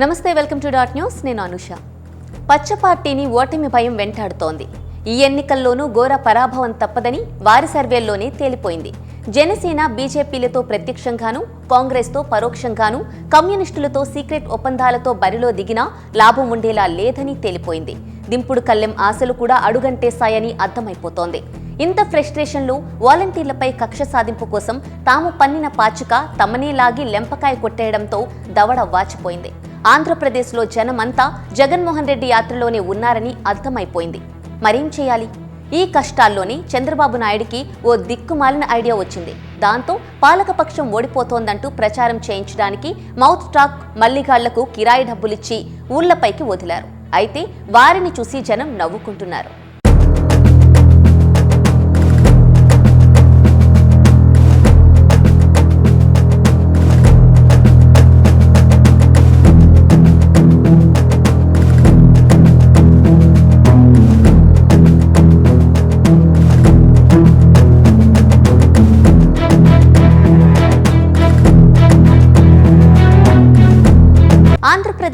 నమస్తే welcome to dot news. నేను అనుష. పచ్చ పార్టీని ఓటమి భయం వెంటాడుతోంది. ఈ ఎన్నికల్లోనూ ఘోర పరాభవం తప్పదని వారి సర్వేల్లోనే తేలిపోయింది. జనసేన బీజేపీలతో ప్రత్యక్షంగాను కాంగ్రెస్తో పరోక్షంగాను కమ్యూనిస్టులతో సీక్రెట్ ఒప్పందాలతో బరిలో దిగినా లాభం ఉండేలా లేదని తేలిపోయింది. దింపుడు కల్లెం ఆశలు కూడా అడుగంటేశాయని అర్థమైపోతోంది. ఇంత ఫ్రస్ట్రేషన్లు వాలంటీర్లపై కక్ష సాధింపు కోసం తాము పన్నిన పాచిక తమనే లాగి లెంపకాయ కొట్టేయడంతో దవడ వాచిపోయింది. ఆంధ్రప్రదేశ్లో జనమంతా జగన్మోహన్ రెడ్డి యాత్రలోనే ఉన్నారని అర్థమైపోయింది. మరేం చేయాలి? ఈ కష్టాల్లోనే చంద్రబాబు నాయుడికి ఓ దిక్కుమాలిన ఐడియా వచ్చింది. దాంతో పాలకపక్షం ఓడిపోతోందంటూ ప్రచారం చేయించడానికి మౌత్ టాక్ మల్లిగాళ్ళకు కిరాయి డబ్బులిచ్చి ఊళ్ళపైకి వదిలారు. అయితే వారిని చూసి జనం నవ్వుకుంటున్నారు.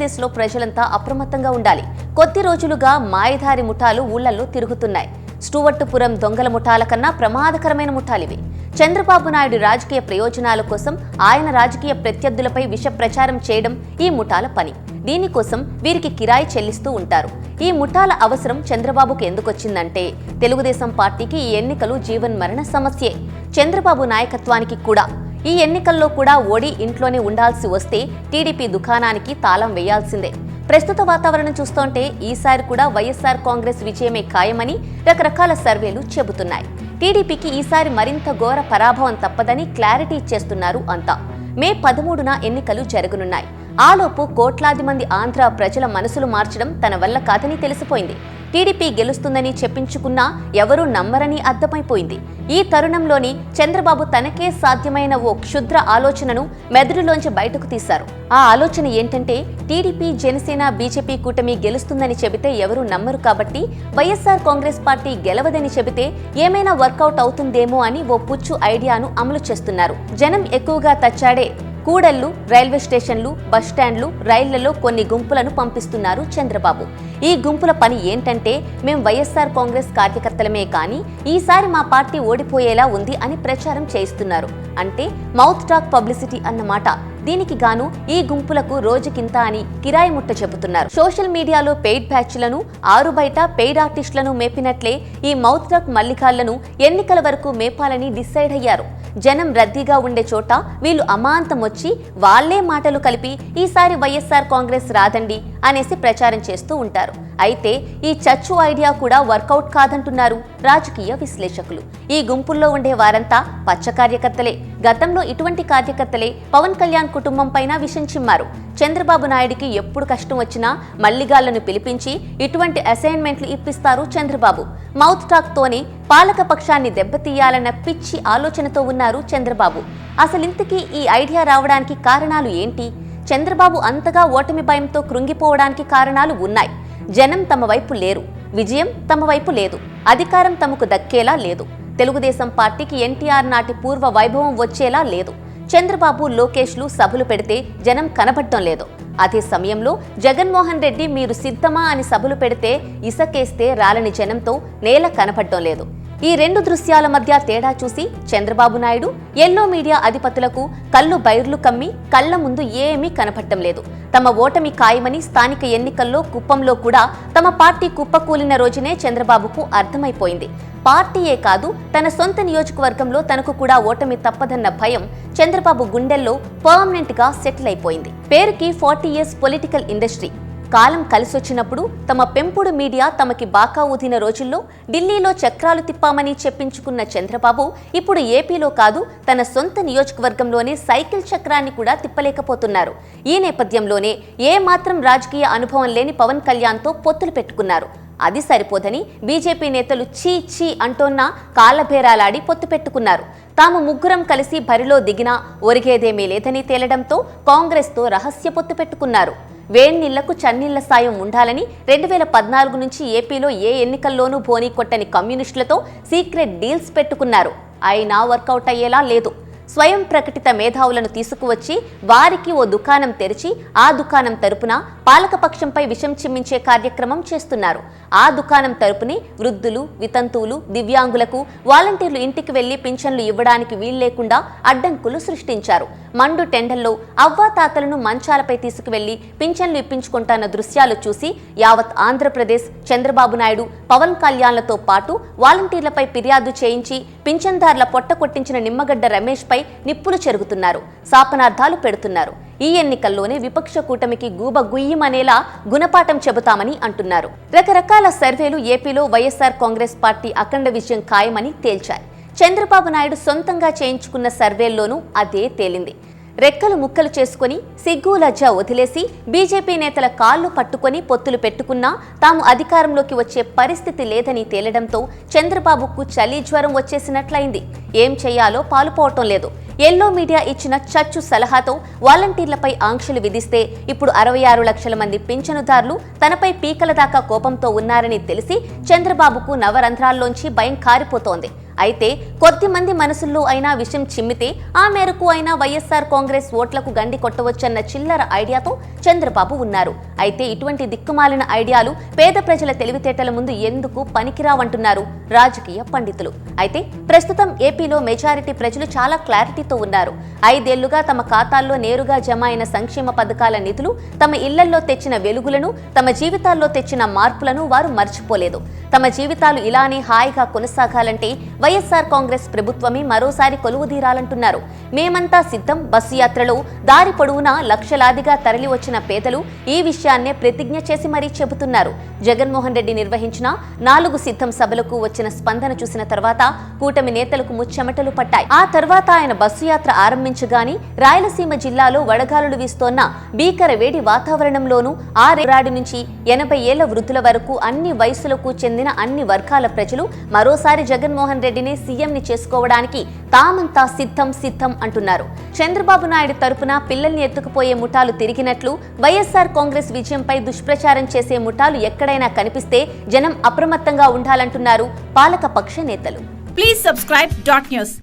ఆంధ్రప్రదేశ్లో ప్రజలంతా అప్రమత్తంగా ఉండాలి. కొద్ది రోజులుగా మాయదారి ముఠాలు ఊళ్ళలో తిరుగుతున్నాయి. స్టూవర్టుపురం దొంగల ముఠాల కన్నా ప్రమాదకరమైన ముఠాలివి. చంద్రబాబు నాయుడు రాజకీయ ప్రయోజనాల కోసం ఆయన రాజకీయ ప్రత్యర్థులపై విష ప్రచారం చేయడం ఈ ముఠాల పని. దీనికోసం వీరికి కిరాయి చెల్లిస్తూ ఉంటారు. ఈ ముఠాల అవసరం చంద్రబాబుకు ఎందుకొచ్చిందంటే తెలుగుదేశం పార్టీకి ఈ ఎన్నికలు జీవన్ మరణ సమస్యే. చంద్రబాబు నాయకత్వానికి కూడా ఈ ఎన్నికల్లో కూడా ఓడి ఇంట్లోనే ఉండాల్సి వస్తే టీడీపీ దుకాణానికి తాళం వేయాల్సిందే. ప్రస్తుత వాతావరణం చూస్తుంటే ఈసారి కూడా వైఎస్ఆర్ కాంగ్రెస్ విజయమే ఖాయమని రకరకాల సర్వేలు చెబుతున్నాయి. టీడీపీకి ఈసారి మరింత ఘోర పరాభవం తప్పదని క్లారిటీ ఇచ్చేస్తున్నారు అంతా. మే పదమూడున ఎన్నికలు జరగనున్నాయి. ఆలోపు కోట్లాది మంది ఆంధ్ర ప్రజల మనసులు మార్చడం తన వల్ల కాదని తెలిసిపోయింది. టీడీపీ గెలుస్తుందని చెప్పించుకున్నా ఎవరూ నమ్మరని అర్థమైపోయింది. ఈ తరుణంలోని చంద్రబాబు తనకే సాధ్యమైన ఓ క్షుద్ర ఆలోచనను మెదడులోంచి బయటకు తీశారు. ఆ ఆలోచన ఏంటంటే టీడీపీ జనసేన బీజేపీ కూటమి గెలుస్తుందని చెబితే ఎవరూ నమ్మరు కాబట్టి వైఎస్ఆర్ కాంగ్రెస్ పార్టీ గెలవదని చెబితే ఏమైనా వర్కౌట్ అవుతుందేమో అని ఓ పుచ్చు ఐడియాను అమలు చేస్తున్నారు. జనం ఎక్కువగా తచ్చాడే కూడళ్ళు రైల్వే స్టేషన్లు బస్టాండ్లు రైళ్ళలో కొన్ని గుంపులను పంపిస్తున్నారు చంద్రబాబు. ఈ గుంపుల పని ఏంటంటే మేం వైఎస్ఆర్ కాంగ్రెస్ కార్యకర్తలమే కానీ ఈసారి మా పార్టీ ఓడిపోయేలా ఉంది అని ప్రచారం చేయిస్తున్నారు. అంటే మౌత్ టాక్ పబ్లిసిటీ అన్నమాట దీనికి గాను ఈ గుంపులకు రోజుకింత అని కిరాయి ముట్ట చెబుతున్నారు. సోషల్ మీడియాలో పెయిడ్ బ్యాచ్లను ఆరు బయట పెయిడ్ ఆర్టిస్టులను మేపినట్లే ఈ మౌత్ టాక్ మల్లికాళ్ళను ఎన్నికల వరకు మేపాలని డిసైడ్ అయ్యారు. జనం రద్దీగా ఉండే చోట వీళ్ళు అమాంతం వచ్చి వాళ్ళే మాటలు కలిపి ఈసారి వైఎస్ఆర్ కాంగ్రెస్ రాదండి అనేసి ప్రచారం చేస్తూ ఉంటారు. అయితే ఈ చచ్చు ఐడియా కూడా వర్కౌట్ కాదంటున్నారు రాజకీయ విశ్లేషకులు. ఈ గుంపుల్లో ఉండే వారంతా పచ్చ కార్యకర్తలే. గతంలో ఇటువంటి కార్యకర్తలే పవన్ కళ్యాణ్ కుటుంబం పైన విషం చిమ్మారు. చంద్రబాబు నాయుడికి ఎప్పుడు కష్టం వచ్చినా మల్లిగాళ్ళను పిలిపించి ఇటువంటి అసైన్మెంట్లు ఇప్పిస్తారు చంద్రబాబు. మౌత్ టాక్ తోనే పాలక పక్షాన్ని దెబ్బతీయాలన్న పిచ్చి ఆలోచనతో ఉన్నారు చంద్రబాబు. అసలింతకీ ఈ ఐడియా రావడానికి కారణాలు ఏంటి? చంద్రబాబు అంతగా ఓటమి భయంతో కృంగిపోవడానికి కారణాలు ఉన్నాయి. జనం తమ వైపు లేరు. విజయం తమ వైపు లేదు. అధికారం తమకు దక్కేలా లేదు. తెలుగుదేశం పార్టీకి ఎన్టీఆర్ నాటి పూర్వ వైభవం వచ్చేలా లేదు. చంద్రబాబు లోకేష్లు సభలు పెడితే జనం కనబడటం లేదు. అదే సమయంలో జగన్మోహన్ రెడ్డి మీరు సిద్ధమా అని సభలు పెడితే ఇసకేస్తే రాలని జనంతో నేల కనబడటం లేదు. ఈ రెండు దృశ్యాల మధ్య తేడా చూసి చంద్రబాబు నాయుడు ఎల్లో మీడియా అధిపతులకు కళ్ళు బైర్లు కమ్మి కళ్ళ ముందు ఏమీ కనపడటం లేదు. తమ ఓటమి ఖాయమని స్థానిక ఎన్నికల్లో కుప్పంలో కూడా తమ పార్టీ కుప్పకూలిన రోజునే చంద్రబాబుకు అర్థమైపోయింది. పార్టీయే కాదు తన సొంత నియోజకవర్గంలో తనకు కూడా ఓటమి తప్పదన్న భయం చంద్రబాబు గుండెల్లో పర్మనెంట్గా సెటిల్ అయిపోయింది. పేరుకి ఫార్టీ ఇయర్స్ పొలిటికల్ ఇండస్ట్రీ. కాలం కలిసొచ్చినప్పుడు తమ పెంపుడు మీడియా తమకి బాకా ఊదిన రోజుల్లో ఢిల్లీలో చక్రాలు తిప్పామని చెప్పించుకున్న చంద్రబాబు ఇప్పుడు ఏపీలో కాదు తన సొంత నియోజకవర్గంలోనే సైకిల్ చక్రాన్ని కూడా తిప్పలేకపోతున్నారు. ఈ నేపథ్యంలోనే ఏ మాత్రం రాజకీయ అనుభవం లేని పవన్ కళ్యాణ్తో పొత్తులు పెట్టుకున్నారు. అది సరిపోదని బీజేపీ నేతలు చీ చీ అంటోన్నా కాళ్ళభేరాలాడి పొత్తు పెట్టుకున్నారు. తాము ముగ్గురం కలిసి బరిలో దిగినా ఒరిగేదేమీ లేదని తేలడంతో కాంగ్రెస్తో రహస్య పొత్తు పెట్టుకున్నారు. వేణ్ణిళ్ళకు చన్నీళ్ళ సాయం ఉండాలని రెండు వేల పద్నాలుగు నుంచి ఏపీలో ఏ ఎన్నికల్లోనూ బోనీ కొట్టని కమ్యూనిస్టులతో సీక్రెట్ డీల్స్ పెట్టుకున్నారు. అయినా వర్కౌట్ అయ్యేలా లేదు. స్వయం ప్రకటిత మేధావులను తీసుకువచ్చి వారికి ఓ దుకాణం తెరిచి ఆ దుకాణం తరపున పాలకపక్షంపై విషం చిమ్మించే కార్యక్రమం చేస్తున్నారు. ఆ దుకాణం తరపునే వృద్ధులు వితంతువులు దివ్యాంగులకు వాలంటీర్లు ఇంటికి వెళ్ళి పింఛన్లు ఇవ్వడానికి వీల్లేకుండా అడ్డంకులు సృష్టించారు. మండు టెండల్లో అవ్వాతాతలను మంచాలపై తీసుకువెళ్ళి పింఛన్లు ఇప్పించుకుంటున్న దృశ్యాలు చూసి యావత్ ఆంధ్రప్రదేశ్ చంద్రబాబు నాయుడు పవన్ కళ్యాణ్లతో పాటు వాలంటీర్లపై ఫిర్యాదు చేయించి పింఛన్దారుల పొట్ట కొట్టించిన నిమ్మగడ్డ రమేష్పై నిప్పులు చెరుగుతున్నారు శాపనార్థాలు పెడుతున్నారు. ఈ ఎన్నికల్లోనే విపక్ష కూటమికి గూబ గుయ్యమనేలా గుణపాఠం చెబుతామని అంటున్నారు. రకరకాల సర్వేలు ఏపీలో వైఎస్ఆర్ కాంగ్రెస్ పార్టీ అఖండ విజయం ఖాయమని తేల్చాయి. చంద్రబాబు నాయుడు సొంతంగా చేయించుకున్న సర్వేల్లోనూ అదే తేలింది. రెక్కలు ముక్కలు చేసుకుని సిగ్గు లజ్జ వదిలేసి బీజేపీ నేతల కాళ్ళు పట్టుకొని పొత్తులు పెట్టుకున్నా తాము అధికారంలోకి వచ్చే పరిస్థితి లేదని తేలడంతో చంద్రబాబుకు చలి జ్వరం వచ్చేసినట్లయింది. ఏం చేయాలో పాలుపోవటం లేదు. ఎల్లో మీడియా ఇచ్చిన చచ్చు సలహాతో వాలంటీర్లపై ఆంక్షలు విధిస్తే ఇప్పుడు అరవై ఆరు లక్షల మంది పింఛనుదారులు తనపై పీకల దాకా కోపంతో ఉన్నారని తెలిసి చంద్రబాబుకు నవరంధ్రాల్లోంచి భయం కారిపోతోంది. అయితే కొద్ది మంది మనసుల్లో అయినా విషయం చిమ్మితే ఆ మేరకు అయినా వైఎస్ఆర్ కాంగ్రెస్ ఓట్లకు గండి కొట్టవచ్చన్న చిల్లర ఐడియాతో చంద్రబాబు ఉన్నారు. అయితే ఇటువంటి దిక్కుమాలిన ఐడియాలు పేద ప్రజల తెలివితేటల ముందు ఎందుకు పనికిరావంటున్నారు రాజకీయ పండితులు. అయితే ప్రస్తుతం ఏపీలో మెజారిటీ ప్రజలు చాలా క్లారిటీతో ఉన్నారు. ఐదేళ్ళుగా తమ ఖాతాల్లో నేరుగా జమ అయిన సంక్షేమ పథకాల నిధులు తమ ఇళ్ళలో తెచ్చిన వెలుగులను తమ జీవితాల్లో తెచ్చిన మార్పులను వారు మర్చిపోలేదు. తమ జీవితాలు ఇలానే హాయిగా కొనసాగాలంటే వైఎస్ఆర్ కాంగ్రెస్ ప్రభుత్వమే మరోసారి కొలువుదీరాలంటున్నారు మేమంతా సిద్ధం బస్సు యాత్రలో దారి పొడవునా లక్షలాదిగా తరలి వచ్చిన పేదలు ఈ విషయాన్నే ప్రతిజ్ఞ చేసి మరీ చెబుతున్నారు. జగన్మోహన్ రెడ్డి నిర్వహించిన నాలుగు సిద్ధం సభలకు వచ్చిన స్పందన చూసిన తర్వాత కూటమి నేతలకు ముచ్చెమటలు పట్టాయి. ఆ తర్వాత ఆయన బస్సు యాత్ర ఆరంభించగాని రాయలసీమ జిల్లాలో వడగాలులు వీస్తోన్న భీకర వేడి వాతావరణంలోనూ ఆ రేరాడి నుంచి ఎనభై ఏళ్ళ వృద్ధుల వరకు అన్ని వయసులకు చెందిన అన్ని వర్గాల ప్రజలు మరోసారి జగన్మోహన్ రెడ్డి రెడ్డిని సీఎంని చేసుకోవడానికి తామంతా సిద్ధం సిద్ధం అంటున్నారు. చంద్రబాబు నాయుడు తరపున పిల్లల్ని ఎత్తుకుపోయే ముఠాలు తిరిగినట్లు వైఎస్ఆర్ కాంగ్రెస్ విజయంపై దుష్ప్రచారం చేసే ముఠాలు ఎక్కడైనా కనిపిస్తే జనం అప్రమత్తంగా ఉండాలంటున్నారు పాలకపక్ష నేతలు. Please subscribe dot news